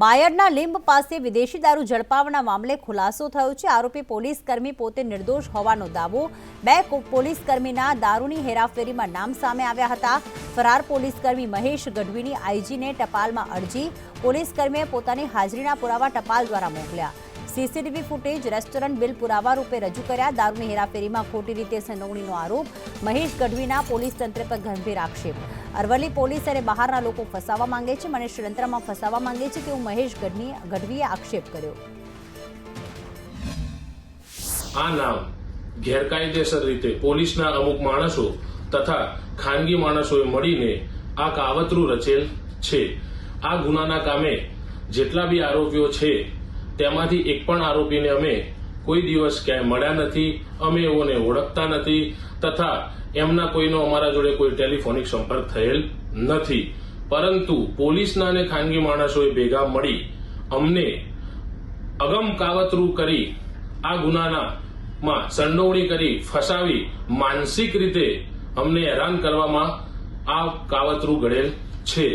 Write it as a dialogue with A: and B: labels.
A: બાયડના લીંબ પાસે વિદેશી દારૂ ઝડપાવવાના મામલે ખુલાસો થયો છે. આરોપી પોલીસ કર્મી પોતે નિર્દોષ હોવાનો દાવો. બે પોલીસ કર્મીના દારૂની હેરાફેરીમાં નામ સામે આવ્યા હતા. ફરાર પોલીસ કર્મી મહેશ ગઢવીની આઈજીને ટપાલમાં અરજી. પોલીસ કર્મીએ પોતાની હાજરીના પુરાવા ટપાલ દ્વારા મોકલ્યા. સીસીટીવી ફૂટેજ રેસ્ટોરન્ટ બિલ પુરાવા રૂપે રજૂ કર્યા. દારૂની હેરાફેરીમાં ખોટી રીતે સંડોવણીનો આરોપ મહેશ ગઢવીના પોલીસ તંત્ર પર ગંભીર આક્ષેપ. અરવલ્લી પોલીસ અને બહારના લોકો ફસાવા માંગે છે. મને ષડયંત્રમાં ફસાવા માંગે છે તેવું મહેશ ગઢવી ગઢવીએ આક્ષેપ કર્યો.
B: આ નામ ગેરકાયદેસર રીતે પોલીસના અમુક માણસો તથા ખાનગી માણસોએ મળીને આ કાવતરું રચેલ છે. આ ગુનાના કામે જેટલા બી આરોપીઓ છે, તેમાંથી એક પણ આરોપીને અમે કોઈ દિવસ ક્યાંય મળ્યા નથી. અમે એઓને ઓળખતા નથી. તથા એમના કોઈનો અમારા જોડે કોઈ ટેલિફોનિક સંપર્ક થયેલ નથી. પરંતુ પોલીસના અને ખાનગી માણસોએ ભેગા મળી અમને અગમ કાવતરું કરી, આ ગુનાના સંડોવણી કરી, ફસાવી, માનસિક રીતે અમને હેરાન કરવામાં આ કાવતરું ઘડેલ છે.